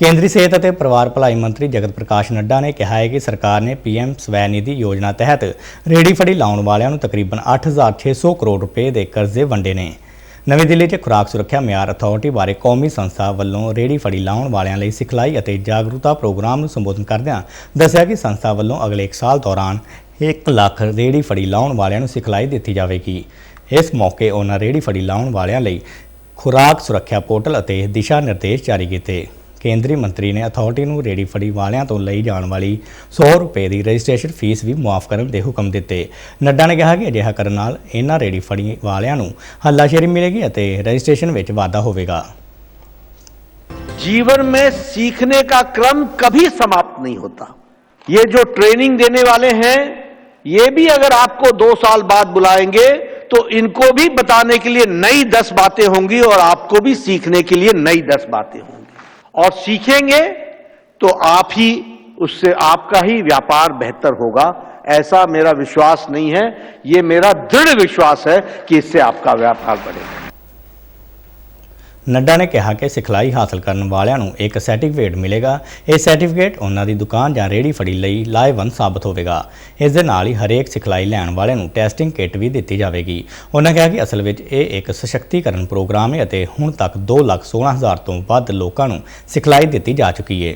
ਕੇਂਦਰੀ ਸਿਹਤ ਅਤੇ ਪਰਿਵਾਰ ਭਲਾਈ ਮੰਤਰੀ ਜਗਤ ਪ੍ਰਕਾਸ਼ ਨੱਡਾ ਨੇ ਕਿਹਾ ਹੈ ਕਿ ਸਰਕਾਰ ਨੇ ਪੀਐਮ ਸਵੈ ਨਿਧੀ ਯੋਜਨਾ ਤਹਿਤ ਰੇਹੜੀ ਫੜੀ ਲਾਉਣ ਵਾਲਿਆਂ ਨੂੰ ਤਕਰੀਬਨ 8600 ਕਰੋੜ ਰੁਪਏ ਦੇ ਕਰਜ਼ੇ ਵੰਡੇ ਨੇ। ਨਵੀਂ ਦਿੱਲੀ 'ਚ ਖੁਰਾਕ ਸੁਰੱਖਿਆ ਮਿਆਰ ਅਥਾਰਟੀ ਬਾਰੇ ਕੌਮੀ ਸੰਸਥਾ ਵੱਲੋਂ ਰੇਹੜੀ ਫੜੀ ਲਾਉਣ ਵਾਲਿਆਂ ਲਈ ਸਿਖਲਾਈ ਅਤੇ ਜਾਗਰੂਕਤਾ ਪ੍ਰੋਗਰਾਮ ਨੂੰ ਸੰਬੋਧਨ ਕਰਦਿਆਂ ਦੱਸਿਆ ਕਿ ਸੰਸਥਾ ਵੱਲੋਂ ਅਗਲੇ 1 ਸਾਲ ਦੌਰਾਨ 1 ਲੱਖ ਰੇਹੜੀ ਫੜੀ ਲਾਉਣ ਵਾਲਿਆਂ ਨੂੰ ਸਿਖਲਾਈ ਦਿੱਤੀ ਜਾਵੇਗੀ। ਇਸ ਮੌਕੇ ਉਹਨਾਂ ਰੇਹੜੀ ਫੜੀ ਲਾਉਣ ਵਾਲਿਆਂ ਲਈ ਖੁਰਾਕ ਸੁਰੱਖਿਆ ਪੋਰਟਲ ਅਤੇ ਦਿਸ਼ਾ ਨਿਰਦੇਸ਼ ਜਾਰੀ ਕੀਤੇ। ਕੇਂਦਰੀ ਮੰਤਰੀ ਨੇ ਅਥਾਰਟੀ ਨੂੰ ਰੇਹੜੀ ਫੜੀ ਵਾਲਿਆਂ ਤੋਂ ਲਈ ਜਾਣ ਵਾਲੀ 100 ਰੁਪਏ ਦੀ ਰਜਿਸਟ੍ਰੇਸ਼ਨ ਫੀਸ ਵੀ ਮੁਆਫ ਕਰਨ ਦੇ ਹੁਕਮ ਦਿੱਤੇ ਨੱਡਾ ਨੇ ਕਿਹਾ ਕਿ ਅਜਿਹਾ ਕਰਨ ਨਾਲ ਇਹਨਾਂ ਰੇਹੜੀ ਫੜੀ ਵਾਲਿਆਂ ਨੂੰ ਹੱਲਾਸ਼ੇਰੀ ਮਿਲੇਗੀ ਅਤੇ ਰਜਿਸਟ੍ਰੇਸ਼ਨ ਵਿੱਚ ਵਾਧਾ ਹੋਵੇਗਾ जीवन में सीखने का क्रम कभी समाप्त नहीं होता ये जो ट्रेनिंग देने वाले हैं ये भी अगर आपको दो साल बाद बुलाएंगे तो इनको भी बताने के लिए नई दस बातें होंगी और आपको भी सीखने के लिए नई दस बातें होंगी और सीखेंगे तो आप ही, उससे आपका ही व्यापार बेहतर होगा। ऐसा मेरा विश्वास नहीं है। ये मेरा दृढ़ विश्वास है कि इससे आपका व्यापार बढ़ेगा। ਨੱਡਾ ਨੇ ਕਿਹਾ ਕਿ ਸਿਖਲਾਈ ਹਾਸਲ ਕਰਨ ਵਾਲਿਆਂ ਨੂੰ ਇੱਕ ਸਰਟੀਫਿਕੇਟ ਮਿਲੇਗਾ। ਇਹ ਸਰਟੀਫਿਕੇਟ ਉਹਨਾਂ ਦੀ ਦੁਕਾਨ ਜਾਂ ਰੇਹੜੀ ਫੜੀ ਲਈ ਲਾਹੇਵੰਦ ਸਾਬਤ ਹੋਵੇਗਾ। ਇਸ ਦੇ ਨਾਲ ਹੀ ਹਰੇਕ ਸਿਖਲਾਈ ਲੈਣ ਵਾਲੇ ਨੂੰ ਟੈਸਟਿੰਗ ਕਿੱਟ ਵੀ ਦਿੱਤੀ ਜਾਵੇਗੀ। ਉਹਨਾਂ ਕਿਹਾ ਕਿ ਅਸਲ ਵਿੱਚ ਇਹ ਇੱਕ ਸਸ਼ਕਤੀਕਰਨ ਪ੍ਰੋਗਰਾਮ ਹੈ ਅਤੇ ਹੁਣ ਤੱਕ 2 ਲੱਖ 16 ਹਜ਼ਾਰ ਤੋਂ ਵੱਧ ਲੋਕਾਂ ਨੂੰ ਸਿਖਲਾਈ ਦਿੱਤੀ ਜਾ ਚੁੱਕੀ ਹੈ।